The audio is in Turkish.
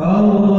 Allah.